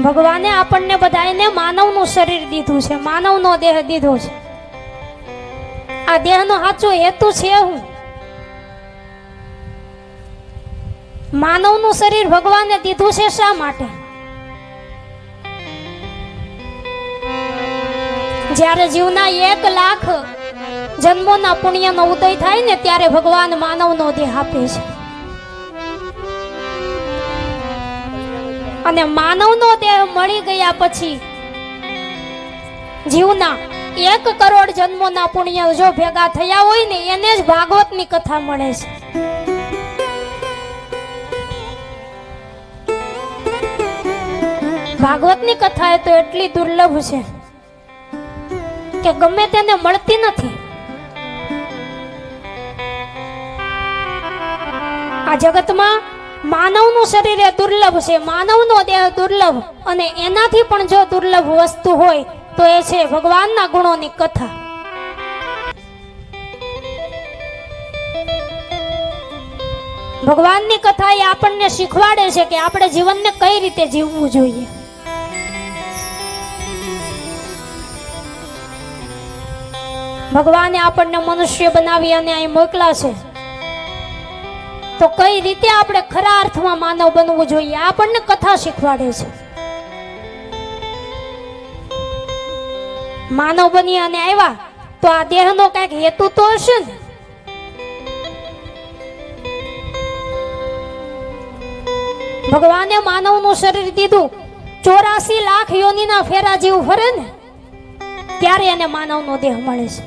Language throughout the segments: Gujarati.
ભગવાને આપણને બધાને માનવનું શરીર દીધું છે, માનવનો દેહ દીધો છે. આ દેહનો સાચો હેતુ છે હું. માનવનું શરીર ભગવાને દીધું છે શા માટે? જ્યારે જીવના એક લાખ જન્મોના પુણ્યનો ઉદય થાય ને ત્યારે ભગવાન માનવનો દેહ આપે છે. અને માનવનો દેહ મળી ગયા પછી જીવના એક કરોડ જન્મોના પુણ્ય જો ભેગા થયા હોય ને, એને જ ભાગવતની કથા મળે છે. ભાગવતની કથા એ તો એટલી દુર્લભ છે કે ગમે તેને મળતી નથી. આ જગતમાં માનવનું શરીર એ દુર્લભ છે. માનવનો દેહ દુર્લભ અને એનાથી પણ જો દુર્લભ વસ્તુ હોય, તો એ છે ભગવાનના ગુણોની કથા. ભગવાનની કથા એ આપણને શીખવાડે છે કે આપણે જીવનને કઈ રીતે જીવવું જોઈએ. ભગવાને આપણને મનુષ્ય બનાવી અને અહીં મોકલા છે. તો કઈ રીતે આપણે ખરા અર્થમાં માનવ બનવું જોઈએ? આપણને કથા શીખવાડે છે. માનવ બની અને આવ્યા, તો આ દેહનો કંઈક હેતુ તો હશે ને? ભગવાને માનવનું શરીર દીધું. ચોરાસી લાખ યોનીના ફેરા જેવું ફરે ને? ત્યારે એને માનવનો દેહ મળે છે.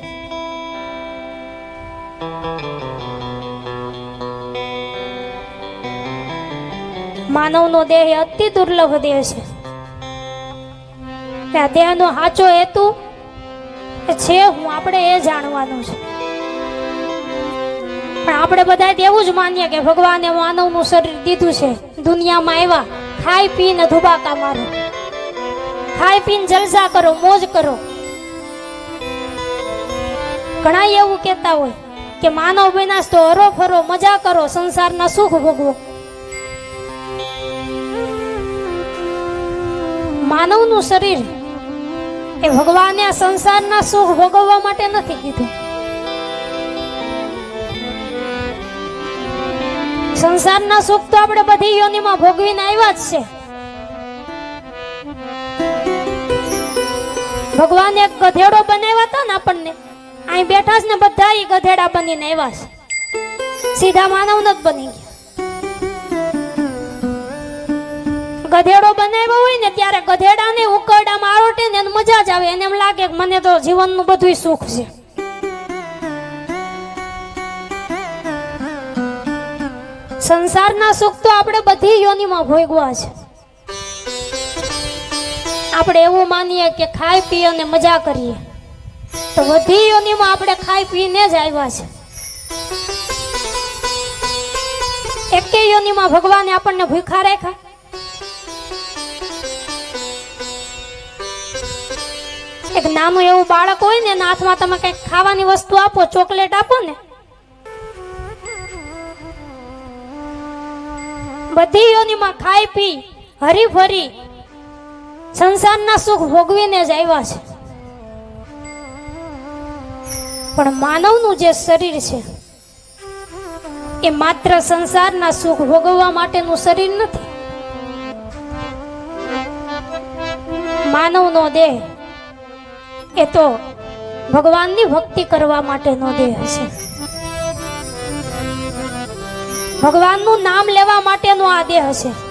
માનવનો દેહ અતિ દુર્લભ દેહ છે. આ દેહનો સાચો હેતુ છે હું આપણે એ જાણવાનું છે. પણ આપણે બધા એવું જ માનીએ કે ભગવાને માનવનું શરીર દીધું છે. દુનિયામાં આવ્યા, ખાઈ પીને ધુબાકા મારો. ખાઈ પીને જલસા કરો, મોજ કરો. ઘણા એવું કહેતા હોય કે માનવ વિનાશ તો હરો ફરો મજા કરો, સંસારના સુખ ભોગવો. માનવનું શરીર એ ભગવાને આ સંસારના સુખ ભોગવવા માટે નથી કીધું. સંસારના સુખ તો આપણે બધી યોનિમાં ભોગવીને આવ્યા જ છે. ભગવાને એક ગધેડો બનાવ્યા હતા ને આપણને, અહીં બેઠા જ ને બધા એ ગધેડા બનીને આવ્યા છે. સીધા માનવ જ બની ગયા. ગધેડો બનાવ્યો હોય ને ત્યારે ગધેડાને ઉકરડા મારોટે ને મજા જ આવે. એને એમ લાગે કે મને તો જીવનનું બધું સુખ છે. સંસારના સુખ તો આપણે બધી યોનિમાં ભોગવા છે. આપણે એવું માનીએ કે ખાઈ પી અને મજા કરીએ. તો બધી યોનિમાં આપણે ખાઈ પીને જ આવ્યા છે. એકે યોનિમાં ભગવાને આપણને ભૂખા રાખ્યા? એક નાનું એવું બાળક હોય ને, એના હાથમાં તમે કંઈક ખાવાની વસ્તુ આપો, ચોકલેટ આપો ને. બધી યોનીમાં ખાઈ પી, હરી ફરી, સંસારના સુખ ભોગવીને જ આવ્યા છે. પણ માનવનું જે શરીર છે, એ માત્ર સંસારના સુખ ભોગવવા માટેનું શરીર નથી. માનવનો દેહ એ તો ભગવાનની ભક્તિ કરવા માટેનો દેહ છે. ભગવાનનું નામ લેવા માટેનો આ દેહ છે.